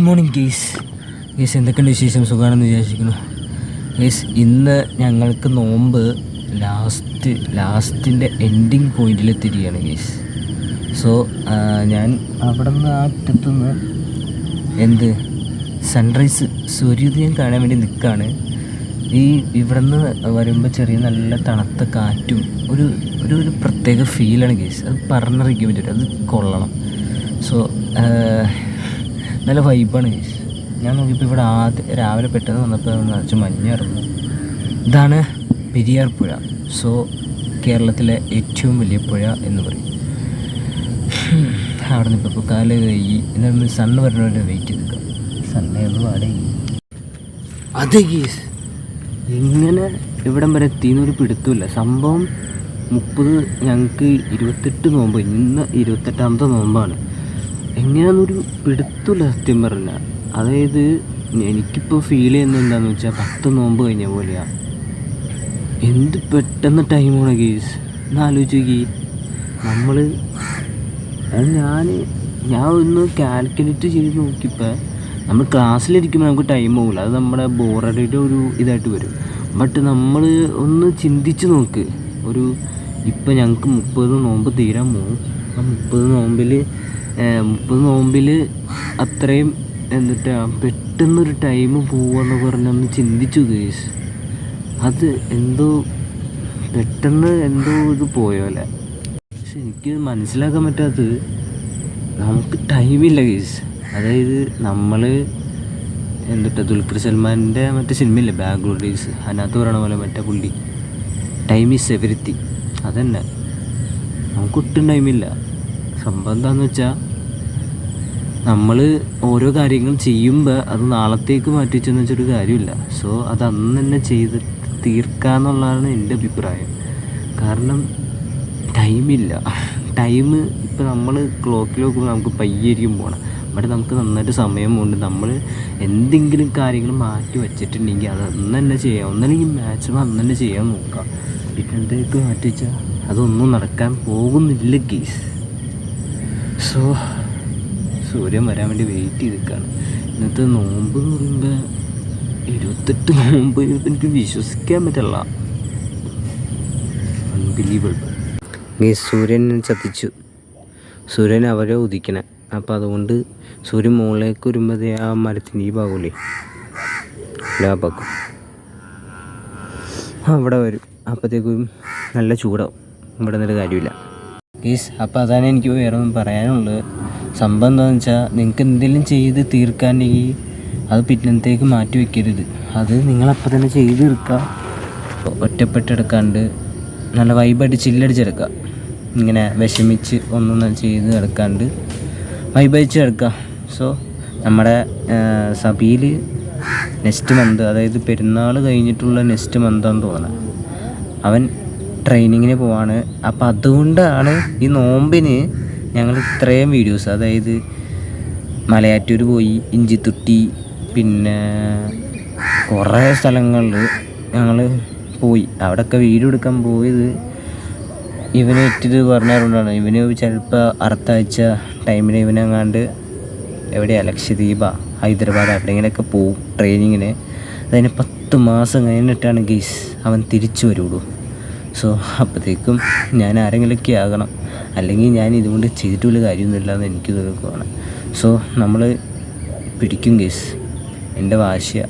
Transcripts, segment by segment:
Good morning guys guys എന്തൊക്കെയുണ്ട് വിശേഷം? സുഖമാണെന്ന് വിചാരിക്കുന്നു ഗേസ് ഇന്ന് ഞങ്ങൾക്ക് നോമ്പ് ലാസ്റ്റ് ലാസ്റ്റിന്റെ എൻഡിങ് പോയിന്റിൽ എത്തിയിരിക്കുകയാണ് ഗേസ് സോ ഞാൻ അവിടെ നിന്ന് ആ അറ്റത്തുനിന്ന് എന്ത്? സൺറൈസ് സൂര്യോദയം കാണാൻ വേണ്ടി നിൽക്കുകയാണ്. ഈ ഇവിടെ നിന്ന് വരുമ്പോൾ ചെറിയ നല്ല തണുത്ത കാറ്റും ഒരു ഒരു ഒരു പ്രത്യേക ഫീലാണ് ഗേസ് അത് പറഞ്ഞറിയിക്കാൻ പറ്റില്ല. അത് കൊള്ളണം. സോ നല്ല വൈബാണ് ഞാൻ നോക്കിയപ്പോൾ ഇവിടെ ആദ്യം രാവിലെ പെട്ടെന്ന് വന്നപ്പോൾ നിറച്ച് മഞ്ഞിറങ്ങും ഇതാണ് പെരിയാർ പുഴ. സോ കേരളത്തിലെ ഏറ്റവും വലിയ പുഴ എന്ന് പറയും. അവിടെ നിന്ന് ഇപ്പോൾ കാൽ കഴുകി എന്നാൽ സണ്ണ് വരണവരെ വെയിറ്റ് ചെയ്ത് നിൽക്കാം സണ്ണേ ഒന്ന് പാടേ? അതെ ഗീസ് എങ്ങനെ ഇവിടം വരെ എത്തിയെന്നൊരു പിടുത്തമില്ല സംഭവം മുപ്പത് ഞങ്ങൾക്ക് ഇരുപത്തെട്ട് നോമ്പ് ഇന്ന് ഇരുപത്തെട്ടാമത്തെ നോമ്പാണ്. എങ്ങനെയാണെന്നൊരു പിടുത്തമില്ല സത്യം പറഞ്ഞാൽ അതായത് എനിക്കിപ്പോൾ ഫീൽ ചെയ്യുന്നത് എന്താണെന്ന് വെച്ചാൽ പത്ത് നോമ്പ് കഴിഞ്ഞ പോലെയാണ് എന്ത് പെട്ടെന്ന് ടൈമാണ് ഗീസ് നോക്കി. നമ്മൾ അത് ഞാൻ ഞാൻ ഒന്ന് കാൽക്കുലേറ്റ് ചെയ്ത് നോക്കിയപ്പോൾ നമ്മൾ ക്ലാസ്സിലിരിക്കുമ്പോൾ നമുക്ക് ടൈം പോകില്ല അത് നമ്മുടെ ബോറടിയുടെ ഒരു ഇതായിട്ട് വരും. ബട്ട് നമ്മൾ ഒന്ന് ചിന്തിച്ച് നോക്ക്. ഒരു ഇപ്പം ഞങ്ങൾക്ക് മുപ്പത് നോമ്പ് തീരാൻ പോകും ആ മുപ്പത് നോമ്പിൽ മുപ്പത് നോമ്പിൽ അത്രയും എന്നിട്ടാ പെട്ടെന്നൊരു ടൈം പോവാന്ന് പറഞ്ഞൊന്ന് ചിന്തിച്ചു ഗേസ്. അത് എന്തോ പെട്ടെന്ന് എന്തോ ഇത് പോയോലെ പക്ഷെ എനിക്ക് മനസ്സിലാക്കാൻ പറ്റാത്തത് നമുക്ക് ടൈമില്ല ഗേസ്. അതായത് നമ്മൾ എന്തിട്ടാ ദുൽഖർ സൽമാന്റെ മറ്റേ സിനിമയില്ലേ ബാംഗ്ലൂർ ഡേയ്സ് അതിനകത്ത് പറയണ പോലെ മറ്റേ പുള്ളി. ടൈം ഈസ് എവരിത്തി അതന്നെ. നമുക്ക് ഒട്ടും ടൈമില്ല സംഭവം എന്താണെന്ന് വെച്ചാൽ നമ്മൾ ഓരോ കാര്യങ്ങളും ചെയ്യുമ്പോൾ അത് നാളത്തേക്ക് മാറ്റി വെച്ചെന്ന് വെച്ചൊരു കാര്യമില്ല. സോ അത് അന്ന് തന്നെ ചെയ്ത് തീർക്കാന്നുള്ളതാണ് എന്റെ അഭിപ്രായം. കാരണം ടൈമില്ല. ടൈം ഇപ്പോൾ നമ്മൾ ക്ലോക്കിൽ നോക്കുമ്പോൾ നമുക്ക് പയ്യായിരിക്കും പോകണം ബട്ട് നമുക്ക് നന്നായിട്ട് സമയം കൊണ്ട് നമ്മൾ എന്തെങ്കിലും കാര്യങ്ങൾ മാറ്റി വെച്ചിട്ടുണ്ടെങ്കിൽ അത് അന്ന് തന്നെ ചെയ്യാം. ഒന്നല്ലെങ്കിൽ മാക്സിമം അന്ന് തന്നെ ചെയ്യാൻ നോക്കാം. പിന്നെന്തേക്ക് മാറ്റി വെച്ചാൽ അതൊന്നും നടക്കാൻ പോകുന്നില്ല ഗീസ് സോ സൂര്യൻ വരാൻ വേണ്ടി വെയിറ്റ് ചെയ്ത് നിൽക്കുകയാണ് ഇന്നത്തെ നോമ്പ് എന്ന് പറയുമ്പോൾ ഇരുപത്തെട്ട് നോമ്പ് എനിക്ക് വിശ്വസിക്കാൻ പറ്റില്ല. അൺബിലീവബിൾ സൂര്യൻ ചതിച്ചു. സൂര്യൻ അവരെ ഉദിക്കണേ. അപ്പോൾ അതുകൊണ്ട് സൂര്യൻ മുകളിലേക്ക് വരുമ്പോഴേ ആ മരത്തിന്റെ ഈ ഭാഗമില്ലേ? ഭാഗം അവിടെ വരും. അപ്പോഴത്തേക്കും നല്ല ചൂടാവും. ഇവിടെ നിന്നൊരു കാര്യമില്ല. ഗീസ് അപ്പോൾ അതാണ് എനിക്ക് വേറെ ഒന്നും പറയാനുള്ളത്. സംഭവം എന്താണെന്ന് വെച്ചാൽ നിങ്ങൾക്ക് എന്തെങ്കിലും ചെയ്ത് തീർക്കാനെങ്കിൽ അത് പിന്നത്തേക്ക് മാറ്റി വയ്ക്കരുത് അത് നിങ്ങളപ്പോൾ തന്നെ ചെയ്ത് തീർക്കുക ഒറ്റപ്പെട്ടെടുക്കാണ്ട് നല്ല വൈബായിട്ട് ചില്ലടിച്ചെടുക്കുക ഇങ്ങനെ വിഷമിച്ച് ഒന്നും ചെയ്ത് കിടക്കാണ്ട് വൈബടിച്ച് കിടക്കുക സോ നമ്മുടെ സഭയിൽ നെക്സ്റ്റ് മന്ത് അതായത് പെരുന്നാൾ കഴിഞ്ഞിട്ടുള്ള നെക്സ്റ്റ് മന്താന്ന് തോന്നുന്നത് അവൻ ട്രെയിനിങ്ങിന് പോവാണ്. അപ്പം അതുകൊണ്ടാണ് ഈ നോമ്പിന് ഞങ്ങൾ ഇത്രയും വീഡിയോസ് അതായത് മലയാറ്റൂർ പോയി ഇഞ്ചിത്തുട്ടി പിന്നെ കുറേ സ്ഥലങ്ങളിൽ ഞങ്ങൾ പോയി. അവിടെയൊക്കെ വീഡിയോ എടുക്കാൻ പോയത് ഇവന് ഏറ്റത് പറഞ്ഞതുകൊണ്ടാണ് ഇവന് ചിലപ്പോൾ അടുത്ത ടൈമിൽ ഇവനെങ്ങാണ്ട് എവിടെയാ? ലക്ഷദ്വീപ ഹൈദരാബാദ് എവിടെയെങ്കിലൊക്കെ പോവും ട്രെയിനിങ്ങിന് അതിന് പത്ത് മാസം കഴിഞ്ഞിട്ടാണ് ഗീസ് അവൻ തിരിച്ചു വരുള്ളൂ. സോ അപ്പോഴത്തേക്കും ഞാൻ ആരെങ്കിലുമൊക്കെ ആകണം. അല്ലെങ്കിൽ ഞാൻ ഇതുകൊണ്ട് ചെയ്തിട്ടുള്ള കാര്യമൊന്നുമില്ല എന്ന് എനിക്ക് തോന്നുകയാണ് സോ നമ്മൾ പിടിക്കും കേസ് എന്റെ വാശിയ.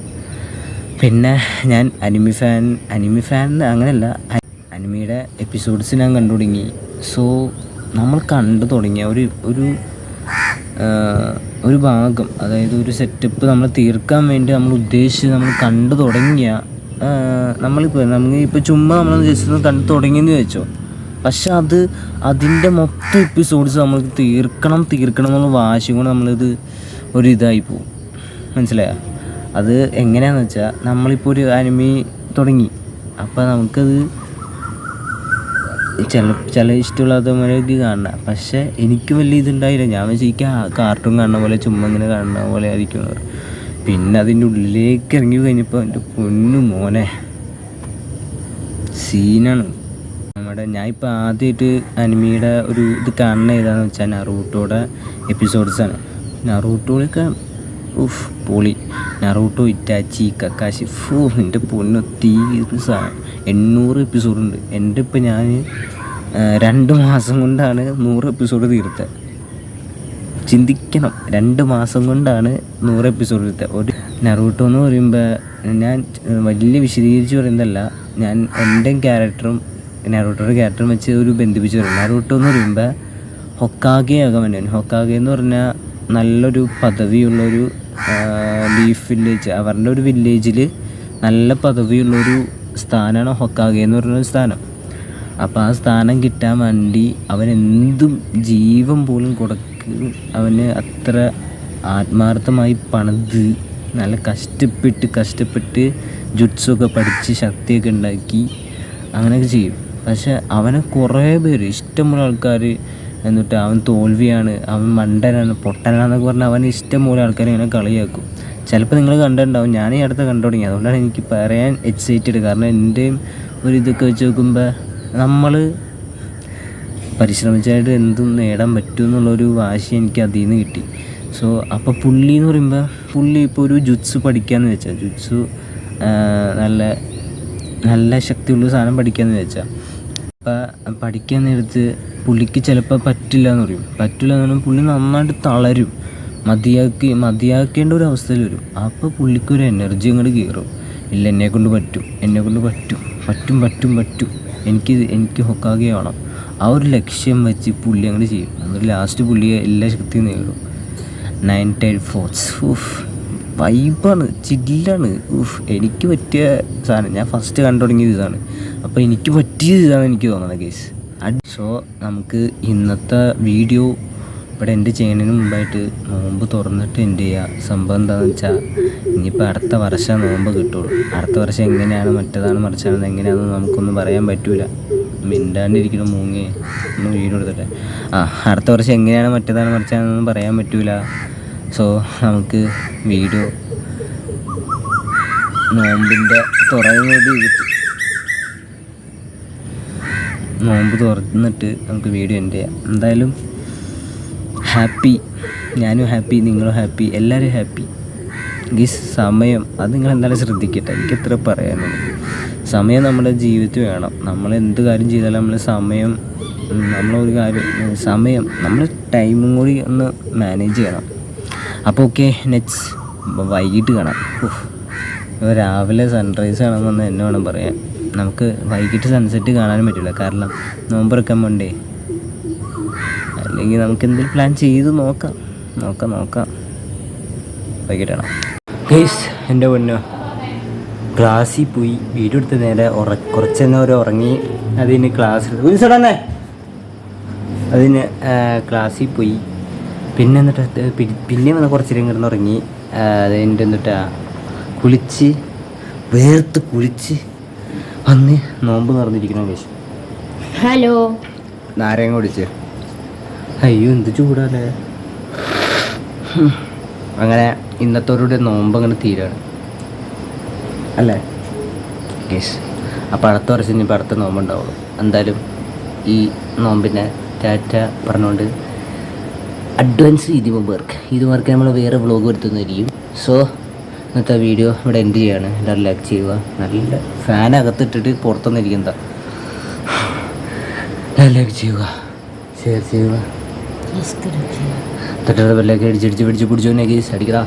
പിന്നെ ഞാൻ അനിമി ഫാൻ അനിമി ഫാൻ അങ്ങനെയല്ല അനിമിയുടെ എപ്പിസോഡ്സ് ഞാൻ കണ്ടു തുടങ്ങി. സോ നമ്മൾ കണ്ടു തുടങ്ങിയ ഒരു ഒരു ഒരു ഭാഗം അതായത് ഒരു സെറ്റപ്പ് നമ്മൾ തീർക്കാൻ വേണ്ടി നമ്മൾ ഉദ്ദേശിച്ച് നമ്മൾ കണ്ടു തുടങ്ങിയ നമ്മളിപ്പോൾ നമുക്ക് ഇപ്പോൾ ചുമ്മാ നമ്മൾ ജസ്റ്റ് ഒന്ന് കണ്ടു തുടങ്ങിയെന്ന് വെച്ചോ പക്ഷെ അത് അതിന്റെ മൊത്തം എപ്പിസോഡ്സ് നമ്മൾ തീർക്കണം തീർക്കണം എന്നുള്ള വാശി കൊണ്ട് നമ്മളിത് ഒരു പോകും മനസ്സിലായോ? അത് എങ്ങനെയാണെന്ന് വെച്ചാൽ നമ്മളിപ്പോൾ ഒരു അനിമി തുടങ്ങി. അപ്പോൾ നമുക്കത് ചില ചില ഇഷ്ടമില്ലാത്തവരൊക്കെ കാണണം പക്ഷേ എനിക്ക് വലിയ ഇതുണ്ടായില്ല. ഞാൻ വെച്ചാൽ കാർട്ടൂൺ കാണുന്ന പോലെ ചുമ്മാ ഇങ്ങനെ കാണുന്ന പോലെ ആയിരിക്കും പിന്നെ അതിന്റെ ഉള്ളിലേക്ക് ഇറങ്ങി കഴിഞ്ഞപ്പോൾ എന്റെ പൊന്നു മോനെ. സീനാണ് നമ്മുടെ ഞാൻ ഇപ്പോൾ ആദ്യമായിട്ട് അനിമിയുടെ ഒരു ഇത് കാണുന്ന ഏതാണെന്ന് വെച്ചാൽ നറൂട്ടോയുടെ എപ്പിസോഡ്സാണ്. നറൂട്ടോയിലൊക്കെ ഉഫ് പൊളി. നറൂട്ടോ ഇറ്റാച്ചി കക്കാശി ഫൂ എന്റെ പൊന്നു തീർന്ന സാധനം. എണ്ണൂറ് എപ്പിസോഡുണ്ട്. എന്റെ ഇപ്പം ഞാൻ രണ്ട് മാസം കൊണ്ടാണ് നൂറ് എപ്പിസോഡ് തീർത്തത് ചിന്തിക്കണം. രണ്ട് മാസം കൊണ്ടാണ് നൂറ് എപ്പിസോഡ് എടുത്തത് ഒരു നറൂട്ടോ എന്ന് പറയുമ്പോൾ ഞാൻ വലിയ വിശദീകരിച്ച് പറയുന്നതല്ല. ഞാൻ എന്റെ ക്യാരക്ടറും നറൂട്ടോയുടെ ക്യാരക്ടറും വെച്ച് ഒരു ബന്ധിപ്പിച്ച് വരും. നറൂട്ടോ എന്ന് പറയുമ്പോൾ ഹൊക്കാഗെ ആകാൻ ഹൊക്കാഗെ എന്ന് പറഞ്ഞാൽ നല്ലൊരു പദവിയുള്ളൊരു ലീഫ് വില്ലേജ് അവരുടെ ഒരു വില്ലേജിൽ നല്ല പദവിയുള്ളൊരു സ്ഥാനമാണ് ഹൊക്കാഗെ എന്ന് പറയുന്ന സ്ഥാനം. അപ്പോൾ ആ സ്ഥാനം കിട്ടാൻ വേണ്ടി അവൻ എന്തും ജീവൻ പോലും കൊടുക്ക് അവന് അത്ര ആത്മാർത്ഥമായി പണിത് നല്ല കഷ്ടപ്പെട്ട് കഷ്ടപ്പെട്ട് ജുട്സൊക്കെ പഠിച്ച് ശക്തിയൊക്കെ ഉണ്ടാക്കി അങ്ങനെയൊക്കെ ചെയ്യും. പക്ഷെ അവനെ കുറേ പേര് ഇഷ്ടമുള്ള ആൾക്കാർ എന്നിട്ട് അവൻ തോൽവിയാണ് അവൻ മണ്ടനാണ് പൊട്ടനാണെന്നൊക്കെ പറഞ്ഞാൽ അവൻ ഇഷ്ടംപോലെ ആൾക്കാർ ഇങ്ങനെ കളിയാക്കും. ചിലപ്പോൾ നിങ്ങൾ കണ്ടിട്ടുണ്ടാവും ഞാൻ ഈ അടുത്ത് കണ്ടു തുടങ്ങി. അതുകൊണ്ടാണ് എനിക്ക് പറയാൻ എക്സൈറ്റഡ് കാരണം എന്റെയും ഒരു ഇതൊക്കെ വെച്ച് നോക്കുമ്പോൾ നമ്മൾ പരിശ്രമിച്ചായിട്ട് എന്തും നേടാൻ പറ്റും എന്നുള്ളൊരു വാശി എനിക്ക് അതിൽ നിന്ന് കിട്ടി. സോ അപ്പോൾ പുള്ളി എന്ന് പറയുമ്പോൾ പുള്ളി ഇപ്പോൾ ഒരു ജുത്സു പഠിക്കാമെന്ന് വെച്ചാൽ ജുത്സു നല്ല നല്ല ശക്തിയുള്ള സാധനം പഠിക്കാമെന്ന് വെച്ചാൽ അപ്പം പഠിക്കാൻ നേരത്ത് പുള്ളിക്ക് ചിലപ്പോൾ പറ്റില്ല എന്ന് പറയും. പറ്റില്ല എന്ന് പറയുമ്പോൾ പുള്ളി നന്നായിട്ട് തളരും. മതിയാക്കി മതിയാക്കേണ്ട ഒരു അവസ്ഥയിൽ വരും. അപ്പോൾ പുള്ളിക്കൊരു എനർജി അങ്ങോട്ട് കയറും ഇല്ല എന്നെ കൊണ്ട് പറ്റും എന്നെ കൊണ്ട് പറ്റും പറ്റും പറ്റും പറ്റും. എനിക്ക് എനിക്ക് ഹൊക്കാകെ വേണം. ആ ഒരു ലക്ഷ്യം വെച്ച് പുള്ളി അങ്ങോട്ട് ചെയ്യും. എന്നിട്ട് ലാസ്റ്റ് പുള്ളിയെ എല്ലാ ശക്തിയും നേടും. നയൻ ടെൻ ഫോർട്സ് ഊഫ് വൈബാണ് ചില്ലാണ് എനിക്ക് പറ്റിയ സാധനം. ഞാൻ ഫസ്റ്റ് കണ്ടു തുടങ്ങിയത് ഇതാണ്. അപ്പോൾ എനിക്ക് പറ്റിയ ഇതാണ് എനിക്ക് തോന്നുന്നത് കേസ് സോ നമുക്ക് ഇന്നത്തെ വീഡിയോ ഇവിടെ എന്റെ ചെയ്യുന്നതിന് മുമ്പായിട്ട് നോമ്പ് തുറന്നിട്ട് എന്റെ ചെയ്യുക സംഭവം എന്താണെന്ന് വെച്ചാൽ ഇനിയിപ്പോൾ അടുത്ത വർഷം നോമ്പ് കിട്ടുള്ളൂ. അടുത്ത വർഷം എങ്ങനെയാണ് മറ്റേതാണ് മറിച്ചാണെന്ന് എങ്ങനെയാണെന്ന് നമുക്കൊന്നും പറയാൻ പറ്റില്ല മിണ്ടാണ്ടിരിക്കണം മൂങ്ങേ. ഒന്ന് വീഡിയോ എടുത്തിട്ടെ. ആ അടുത്ത വർഷം എങ്ങനെയാണ് മറ്റേതാണ് മറിച്ചാണെന്നൊന്നും പറയാൻ പറ്റൂല. സോ നമുക്ക് വീഡിയോ നോമ്പിന്റെ ചെയ്തിട്ട് നോമ്പ് തുറന്നിട്ട് നമുക്ക് വീഡിയോ എന്റെ ചെയ്യാം. എന്തായാലും ഹാപ്പി. ഞാനും ഹാപ്പി നിങ്ങളും ഹാപ്പി എല്ലാവരും ഹാപ്പി. ഈ സമയം അത് നിങ്ങൾ എന്തായാലും ശ്രദ്ധിക്കട്ടെ. എനിക്ക് എത്ര പറയാനുള്ളൂ. സമയം നമ്മുടെ ജീവിതത്തിൽ വേണം. നമ്മൾ എന്ത് കാര്യം ചെയ്താലും നമ്മൾ സമയം നമ്മളൊരു കാര്യം സമയം നമ്മൾ ടൈമും കൂടി ഒന്ന് മാനേജ് ചെയ്യണം. അപ്പോൾ ഓക്കെ നെക്സ്റ്റ് വൈകിട്ട് കാണാം. രാവിലെ സൺറൈസ് കാണാമെന്ന് എന്നെ വേണം പറയാൻ. നമുക്ക് വൈകിട്ട് സൺസെറ്റ് കാണാനും പറ്റില്ല. കാരണം നോമ്പെടുക്കാൻ വേണ്ടേ അല്ലെങ്കിൽ നമുക്ക് എന്തെങ്കിലും പ്ലാൻ ചെയ്ത് നോക്കാം. നോക്കാം നോക്കാം. വൈകിട്ടാണ് ഗൈസ് എന്റെ പൊന്നോ. ക്ലാസ്സിൽ പോയി. വീട് എടുത്ത് നേരെ ഉറ കുറച്ച് ഒരു ഉറങ്ങി അതിന് ക്ലാസ് ഉത്സവന്നേ അതിന് ക്ലാസ്സിൽ പോയി. പിന്നെ എന്നിട്ട് പിന്നെ വന്ന് കുറച്ച് നേരം കിടന്ന് ഉറങ്ങി. അതിന്റെ അത് എന്നിട്ടാ കുളിച്ച് വേർത്ത് കുളിച്ച് വന്ന് നോമ്പ് നിറഞ്ഞിരിക്കണം കേസ് ഹലോ. നാരങ്ങ കുടിച്ച്. അയ്യോ എന്ത് ചൂടാല്ലേ അങ്ങനെ ഇന്നത്തോടുകൂടി നോമ്പ് അങ്ങനെ തീരാണ്. അല്ലേ? യെസ്. അപ്പോൾ അടുത്ത വർഷം ഇപ്പം അടുത്ത നോമ്പുണ്ടാവുള്ളൂ എന്തായാലും ഈ നോമ്പിനെ ടാറ്റ പറഞ്ഞുകൊണ്ട് അഡ്വാൻസ് ഇത് മുമ്പേർക്ക് ഇത് വർക്ക് നമ്മൾ വേറെ വ്ളോഗ് വരുത്തുന്നതായിരിക്കും സോ ഇന്നത്തെ വീഡിയോ ഇവിടെ എൻഡ് ചെയ്യാണ് എല്ലാവരും ലൈക്ക് ചെയ്യുക നല്ല ഫാൻ അകത്തിട്ടിട്ട് പുറത്തൊന്നും ഇരിക്കുന്നതാ ലൈക്ക് ചെയ്യുക ഷെയർ ചെയ്യുക തൊട്ടടുത്ത ബെല്ലൊക്കെ അടിച്ചടിച്ച് പിടിച്ച് പിടിച്ചോനെ കേസ് അടിക്കടാ